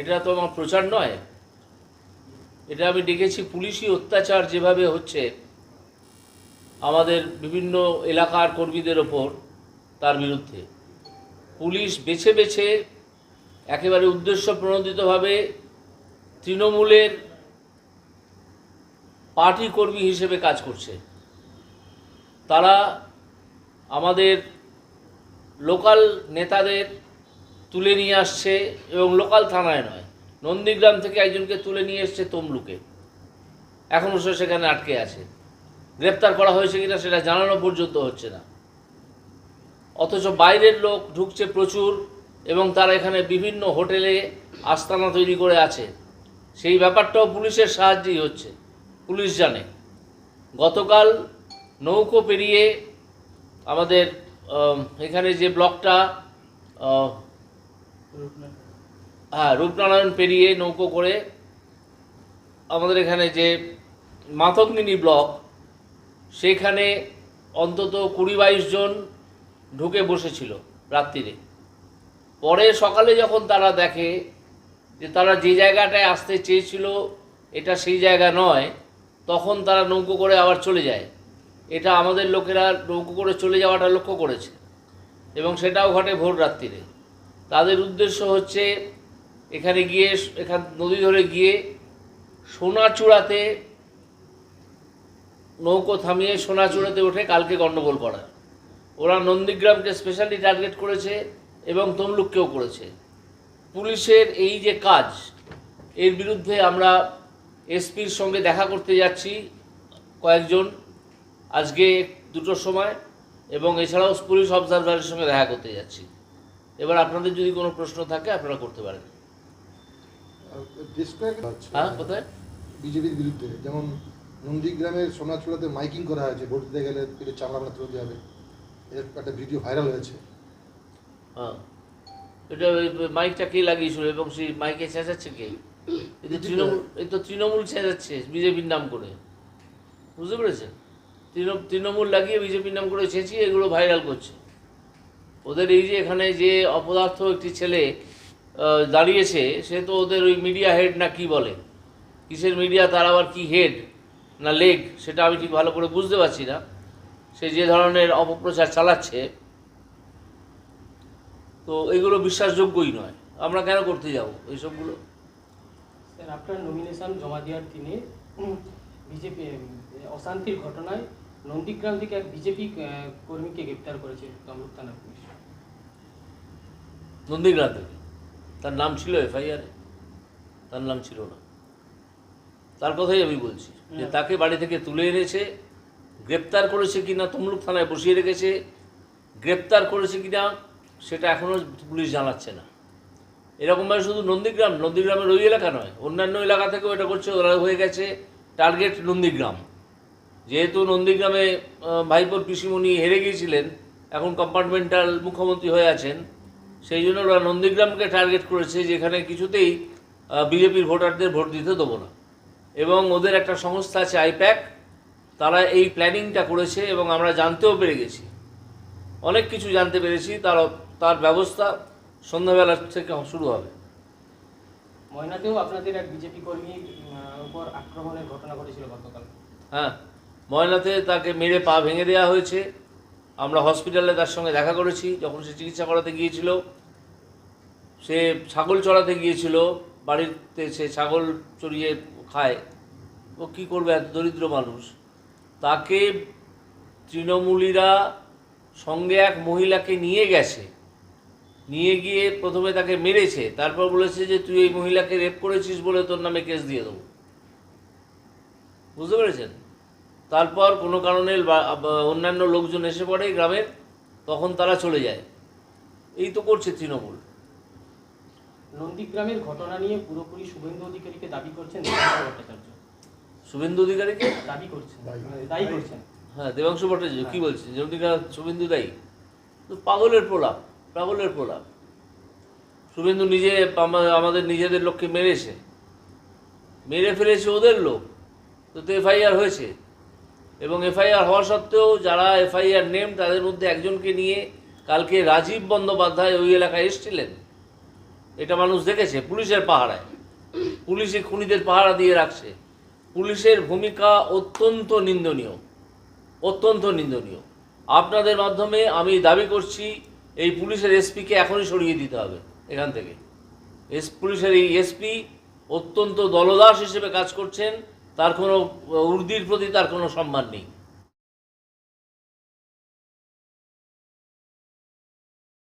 এটা তো আমার প্রচার নয়। এটা আমি দেখেছি পুলিশি অত্যাচার যেভাবে হচ্ছে, আমাদের বিভিন্ন এলাকার কর্মীদের ওপর তার বিরুদ্ধে। পুলিশ বেছে বেছে একেবারে উদ্দেশ্য প্রণোদিতভাবে তৃণমূলের পার্টি কর্মী হিসেবে কাজ করছে। তারা আমাদের লোকাল নেতাদের তুলে নিয়ে আসছে এবং লোকাল থানায় নয়। নন্দীগ্রাম থেকে একজনকে তুলে নিয়ে এসছে তমলুকে। এখনও সে সেখানে আটকে আছে। গ্রেপ্তার করা হয়েছে কিনা সেটা জানানো পর্যন্ত হচ্ছে না। অথচ বাইরের লোক ঢুকছে প্রচুর এবং তারা এখানে বিভিন্ন হোটেলে আস্তানা তৈরি করে আছে। সেই ব্যাপারটাও পুলিশের সাহায্যেই হচ্ছে। পুলিশ জানে। গতকাল নৌকো পেরিয়ে আমাদের এখানে যে ব্লকটা হ্যাঁ রূপনারায়ণ পেরিয়ে নৌকো করে আমাদের এখানে যে মাতঙ্গিনী ব্লক, সেখানে অন্তত কুড়ি বাইশ জন ঢুকে বসেছিল রাত্রিরে। পরে সকালে যখন তারা দেখে যে তারা যে জায়গাটায় আসতে চেয়েছিল, এটা সেই জায়গা নয়, তখন তারা নৌকো করে আবার চলে যায়। এটা আমাদের লোকেরা নৌকো করে চলে যাওয়াটা লক্ষ্য করেছে এবং সেটাও ঘটে ভোর রাত্রিরে। তাদের উদ্দেশ্য হচ্ছে এখানে গিয়ে, এখান নদী ধরে গিয়ে সোনাচূড়াতে নৌকো থামিয়ে সোনাচূড়াতে ওঠে কালকে গণ্ডগোল করা। ওরা নন্দীগ্রামকে স্পেশালি টার্গেট করেছে এবং তমলুককেও করেছে। পুলিশের এই যে কাজ, এর বিরুদ্ধে আমরা এসপির সঙ্গে দেখা করতে যাচ্ছি কয়েকজন। আজকে দুটোর সময় এবং এছাড়াও পুলিশ অবজারভারের সঙ্গে দেখা করতে যাচ্ছি। এবার আপনাদের যদি কোনো প্রশ্ন থাকে আপনারা করতে পারেন। হ্যাঁ কোথায়? বিজেপির বিরুদ্ধে। যেমন নন্দীগ্রামের সোনাচূড়াতে মাইকিং করা হয়েছে ভোট দিতে গেলে পেটে চামড়া আমরা তুলে যাবে এর একটা ভিডিও ভাইরাল হয়েছে। হ্যাঁ। এটা মাইকটা কে লাগিয়েছিল এবং সেই মাইকে চেঁচাচ্ছে কে? এই তো তৃণমূল এই তো তৃণমূল চেঁচাচ্ছে বিজেপির নাম করে। বুঝতে পেরেছেন? তৃণ- তৃণমূল লাগিয়ে বিজেপির নাম করে চেঁচিয়ে এগুলো ভাইরাল করছে। ওদের এই যে এখানে যে অপদার্থ একটি ছেলে দাঁড়িয়েছে, সে তো ওদের ওই মিডিয়া হেড না কি বলে? কিসের মিডিয়া তার আবার কি হেড না লেগ সেটা আমি ঠিক ভালো করে বুঝতে পারছি না। সে যে ধরনের অপপ্রচার চালাচ্ছে, তো এগুলো বিশ্বাসযোগ্যই নয়। আমরা কেন করতে যাব এইসবগুলো? স্যার, আপনার নমিনেশন জমা দেওয়ার দিনে বিজেপি অশান্তির ঘটনায় নন্দীগ্রাম থেকে এক বিজেপি কর্মীকে গ্রেপ্তার করেছে তমলুক থানা পুলিশ। নন্দীগ্রাম। থেকে তার নাম ছিল এফআইআরে তার নাম ছিল না। তার কথাই আমি বলছি যে তাকে বাড়ি থেকে তুলে এনেছে গ্রেপ্তার করেছে কিনা তমলুক থানায় বসিয়ে রেখেছে গ্রেপ্তার করেছে কিনা সেটা এখনও পুলিশ জানাচ্ছে না। এরকমভাবে শুধু নন্দীগ্রাম নন্দীগ্রামের ওই এলাকা নয় অন্যান্য এলাকা থেকেও এটা করছে ওরা হয়ে গেছে টার্গেট নন্দীগ্রাম। যেহেতু নন্দীগ্রামে ভাইপোর পিসিমণি হেরে গিয়েছিলেন এখন কম্পার্টমেন্টাল মুখ্যমন্ত্রী হয়ে আছেন সেই জন্য ওরা নন্দীগ্রামকে টার্গেট করেছে যেখানে কিছুতেই বিজেপির ভোটারদের ভোট দিতে দেবো না। এবং ওদের একটা সংস্থা আছে আইপ্যাক তারা এই প্ল্যানিংটা করেছে এবং আমরা জানতেও পেরে গেছি। অনেক কিছু জানতে পেরেছি তার তার ব্যবস্থা সন্ধ্যাবেলা থেকে শুরু হবে। ময়নাতেও আপনাদের এক বিজেপি কর্মীর উপর আক্রমণের ঘটনা ঘটেছিল গতকাল। হ্যাঁ ময়নাতে তাকে মেরে পা ভেঙে দেওয়া হয়েছে। আমরা হসপিটালে তার সঙ্গে দেখা করেছি, যখন সে চিকিৎসা করাতে গিয়েছিল। সে ছাগল চড়াতে গিয়েছিল, বাড়িতে সে ছাগল চড়িয়ে খায়। ও কী করবে, এত দরিদ্র মানুষ? তাকে তৃণমূলীরা সঙ্গে এক মহিলাকে নিয়ে গেছে। নিয়ে গিয়ে প্রথমে তাকে মেরেছে, তারপর বলেছে যে, তুই এই মহিলাকে রেপ করেছিস বলে তোর নামে কেস দিয়ে দেবো। বুঝতে পেরেছেন? তারপর কোনো কারণে অন্যান্য লোকজন এসে পড়ে গ্রামের তখন তারা চলে যায়। এই তো করছে তৃণমূল। নন্দীগ্রামের ঘটনা নিয়ে পুরোপুরি শুভেন্দু অধিকারীকে দাবি করছেন দেবাংশু ভট্টাচার্য। শুভেন্দু অধিকারীকে? দাবি করছেন দায়ী। দায়ী করছেন। হ্যাঁ দেবাংশু ভট্টাচার্য কী বলছে যেমনিকা শুভেন্দু দায়ী। পাগলের প্রলাপ পাগলের প্রলাপ। শুভেন্দু নিজে আমাদের নিজেদের লোককে মেরেছে। মেরে ফেলেছে ওদের লোক। তো তো এফআইআর হয়েছে। এবং এফআইআর হওয়া সত্ত্বেও যারা এফআইআর নেম, তাদের মধ্যে একজনকে নিয়ে কালকে রাজীব বন্দ্যোপাধ্যায় ওই এলাকায় এসেছিলেন। এটা মানুষ দেখেছে, পুলিশের পাহারায়। পুলিশে খুনিদের পাহারা দিয়ে রাখছে। পুলিশের ভূমিকা অত্যন্ত নিন্দনীয় অত্যন্ত নিন্দনীয়। আপনাদের মাধ্যমে আমি দাবি করছি, এই পুলিশের এসপিকে এখনই সরিয়ে দিতে হবে এখান থেকে। এস, পুলিশের এই এসপি অত্যন্ত দলদাস হিসেবে কাজ করছেন। তার কোনো উর্দির প্রতি তার কোনো সম্মান নেই।